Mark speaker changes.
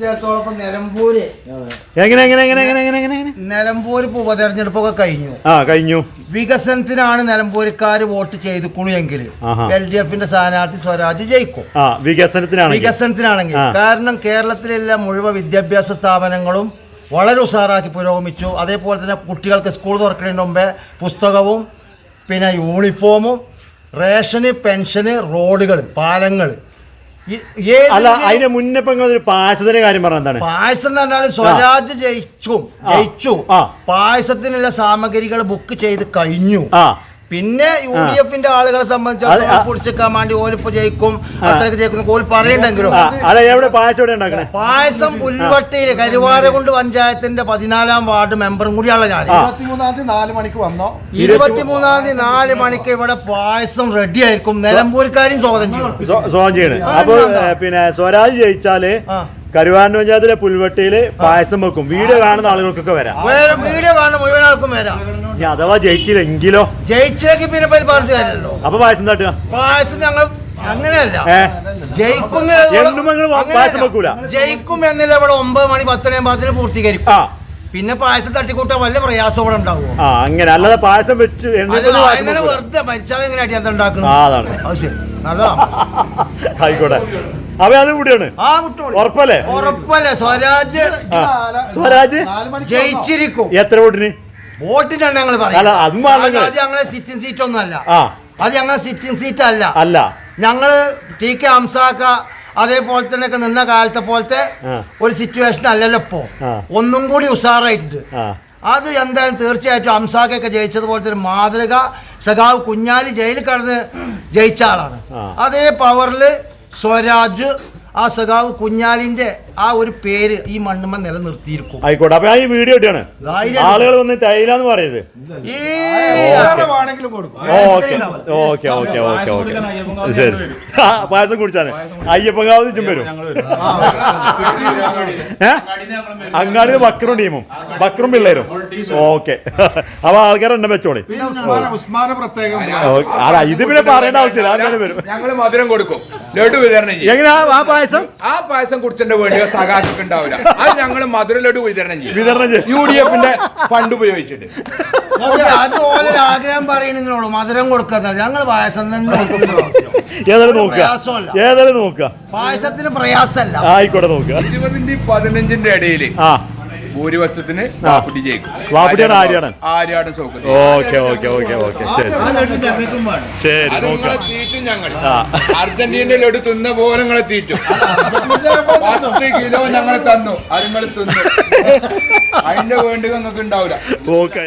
Speaker 1: ചേർത്തോളപ്പം നിലമ്പൂര്.
Speaker 2: എങ്ങനെ എങ്ങനെ എങ്ങനെ എങ്ങനെ എങ്ങനെ എങ്ങനെ
Speaker 1: ഇപ്പൊ ഉപതെരഞ്ഞെടുപ്പൊക്കെ കഴിഞ്ഞു.
Speaker 2: ആ കഴിഞ്ഞു.
Speaker 1: വികസനത്തിനാണ് നിലമ്പൂരിക്കാർ വോട്ട് ചെയ്തിക്കണു എങ്കിൽ. എൽ ഡി എഫിന്റെ സ്ഥാനാർത്ഥി സ്വരാജ് ജയിക്കും.
Speaker 2: വികസനത്തിനാണ്
Speaker 1: വികസനത്തിനാണെങ്കിൽ. കാരണം കേരളത്തിലുള്ള മുഴുവൻ വിദ്യാഭ്യാസ സ്ഥാപനങ്ങളും വളരെ ഉഷാറാക്കി പുരോഗമിച്ചു. അതേപോലെ തന്നെ കുട്ടികൾക്ക് സ്കൂൾ തുറക്കുന്നതിന് മുമ്പേ പുസ്തകവും പിന്നെ യൂണിഫോമും റേഷന് പെൻഷന് റോഡുകൾ പാലങ്ങൾ
Speaker 2: അല്ല അതിന്റെ മുന്നേ ഇപ്പൊ ഒരു പായസത്തിന്റെ കാര്യം പറഞ്ഞ എന്താണ്?
Speaker 1: പായസം എന്ന് പറഞ്ഞാൽ സ്വരാജ് ജയിച്ചു ജയിച്ചു. പായസത്തിനുള്ള സാമഗ്രികൾ ബുക്ക് ചെയ്ത് കഴിഞ്ഞു. പിന്നെ യു ഡി എഫിന്റെ ആളുകളെ സംബന്ധിച്ചിടത്തോളം വേണ്ടി ഓലിപ്പോ ജയിക്കും അത്രയൊക്കെ ജയിക്കും ഓൽ പറയണ്ടെങ്കിലും
Speaker 2: പായസം
Speaker 1: പുൽവട്ടിയിൽ കരുവാരകുണ്ട് പഞ്ചായത്തിന്റെ പതിനാലാം വാർഡ് മെമ്പറും കൂടിയാണ് ഞാൻ.
Speaker 3: ഇരുപത്തിമൂന്നാം തീയതി നാല് മണിക്ക് വന്നോ?
Speaker 1: ഇരുപത്തിമൂന്നാം തീയതി നാല് മണിക്ക് ഇവിടെ പായസം റെഡി ആയിരിക്കും. നിലമ്പൂർക്കാരും സ്വാഗതം ചെയ്യും.
Speaker 2: ചെയ്യണം. അപ്പൊ പിന്നെ സ്വരാജ് ജയിച്ചാൽ
Speaker 1: ആ.
Speaker 2: കരുവാരൻ പഞ്ചായത്തിലെ പുൽവട്ടിയിൽ പായസം വെക്കും. വീഡിയോ കാണുന്ന ആളുകൾക്കൊക്കെ വരാം.
Speaker 1: വീഡിയോ കാണുന്ന മുഴുവൻ ആൾക്കും വരാം.
Speaker 2: ഇനി അഥവാ ജയിച്ചില്ലെങ്കിലോ?
Speaker 1: ജയിച്ചേക്ക് പിന്നെ
Speaker 2: അപ്പൊ പായസം തട്ടുക.
Speaker 1: പായസം ഞങ്ങൾ അങ്ങനെയല്ല.
Speaker 2: നിങ്ങൾ പായസം വെക്കൂല.
Speaker 1: ജയിക്കും എന്നില്ല ഇവിടെ ഒമ്പത് മണി പത്തര പത്തിന് പൂർത്തീകരിക്കും. പിന്നെ പായസം തട്ടിക്കൂട്ടാൻ വല്ല പ്രയാസം ഇവിടെ
Speaker 2: ഉണ്ടാവും അങ്ങനെ. അല്ലാതെ പായസം വെച്ച്.
Speaker 1: വെറുതെ മരിച്ചാൽ എങ്ങനെ
Speaker 2: ആ അതാണ്.
Speaker 1: ശരി. നല്ലതാണ്
Speaker 2: ആയിക്കോട്ടെ. അവ അത് കൂടിയാണ്. ഉറപ്പല്ലേ?
Speaker 1: ഉറപ്പല്ലേ. സ്വരാജ്.
Speaker 3: നാല്-
Speaker 2: സ്വരാജ്?
Speaker 3: നാല് മണിക്ക്
Speaker 1: ജയിച്ചിരിക്കും.
Speaker 2: എത്ര വോട്ടിന്?
Speaker 1: വോട്ടിനാണ് ഞങ്ങൾ
Speaker 2: അല്ല, അതും വേണമെങ്കിൽ.
Speaker 1: അത് ഞങ്ങളെ. സിറ്റിംഗ് സീറ്റ്
Speaker 2: ഒന്നല്ല
Speaker 1: അത് ഞങ്ങളെ സിറ്റിംഗ് സീറ്റ് അല്ല.
Speaker 2: അല്ല.
Speaker 1: ഞങ്ങൾ ടി കെ ഹംസാക്ക അതേപോലെ തന്നെ ഒക്കെ നിന്ന കാലത്തെ പോലത്തെ ഒരു സിറ്റുവേഷൻ അല്ലല്ലോ ഇപ്പോ. ഒന്നും കൂടി ഉഷാറായിട്ടുണ്ട്. അത് എന്തായാലും തീർച്ചയായിട്ടും ഹംസാക്കൊക്കെ ജയിച്ചതുപോലത്തെ ഒരു മാതൃക സഖാവ് കുഞ്ഞാലി ജയിലിൽ കടന്ന് ജയിച്ച ആളാണ്. അതേ പവറിൽ സ്വരാജ് ആ സഖാവ് കുഞ്ഞാലിന്റെ ആ ഒരു പേര് ഈ മണ്ണുമ്മ നിലനിർത്തിയിരിക്കും.
Speaker 2: ആയിക്കോട്ടെ അപ്പൊ ഞാൻ ഈ വീഡിയോ ഇട്ടാണ് ആളുകൾ വന്ന് തൈലാന്ന് പറയരുത്.
Speaker 1: ഈ
Speaker 3: ഏറെ വേണമെങ്കിലും കൊടുക്കും
Speaker 2: okay. Okay okay okay okay. ശരി ആ, പായസം കുടിച്ചാണ്. അയ്യപ്പങ്കാവ് ചും വരും. അങ്ങാടി ബക്കറും ടീമും. ബക്കറും പിള്ളേരും. ഓക്കെ. അപ്പൊ ആൾക്കാർ എണ്ണം വെച്ചോളി. അല്ല ഇത് പിന്നെ പറയേണ്ട ആവശ്യമില്ല. ആൾക്കാർ വരും.
Speaker 4: ഞങ്ങൾ മധുരം കൊടുക്കും. ലഡു വിതരണം ചെയ്യും.
Speaker 2: എങ്ങനെയാ ആ പായസം?
Speaker 4: ആ പായസം കുടിച്ചതിന്റെ വേണ്ടി സകാശക്ക് ഉണ്ടാവില്ല അത് ഞങ്ങൾ മധുരയിലോട്ട് വിതരണം ചെയ്യും.
Speaker 2: വിതരണം ചെയ്യും.
Speaker 4: യു ഡി എഫിന്റെ ഫണ്ട് ഉപയോഗിച്ചിട്ട്.
Speaker 1: ഓക്കേ, അത് ഓരോ ആഗ്രഹം പറയുന്നതിനോട് മധുരം കൊടുക്കുന്ന ഞങ്ങൾ പായസം തന്നെ
Speaker 2: ഏതായാലും നോക്കുക.
Speaker 1: പ്രയാസമല്ല.
Speaker 2: ഏതായാലും നോക്കുക.
Speaker 1: പായസത്തിന് പ്രയാസമല്ല.
Speaker 2: ആയിക്കോട്ടെ നോക്കുക.
Speaker 4: ഇരുപതിന്റെ പതിനഞ്ചിന്റെ ഇടയിൽ
Speaker 2: ആ.
Speaker 4: ഭൂരിപക്ഷത്തിന് വാപ്പുട്ടി ജയിക്കും.
Speaker 2: വാപ്പുട്ടിയാണ് ആര്യാടൻ?
Speaker 4: ആര്യാടൻ? സൗകര്യം.
Speaker 2: ഓക്കെ ഓക്കെ ഓക്കെ ഓക്കെ ശരി ശരി.
Speaker 4: അത്
Speaker 2: നോക്കുക
Speaker 4: നിങ്ങളെ തീറ്റും ഞങ്ങൾ. അർജന്റീനയുടെ ലഡു തിന്ന പോലെ നിങ്ങളെ തീറ്റും. പത്ത് കിലോ ഞങ്ങൾ തന്നു. അത് നിങ്ങൾ തിന്നു. അതിന്റെ വേണ്ടി നിങ്ങൾക്ക് ഉണ്ടാവില്ല
Speaker 2: ഓക്കെ.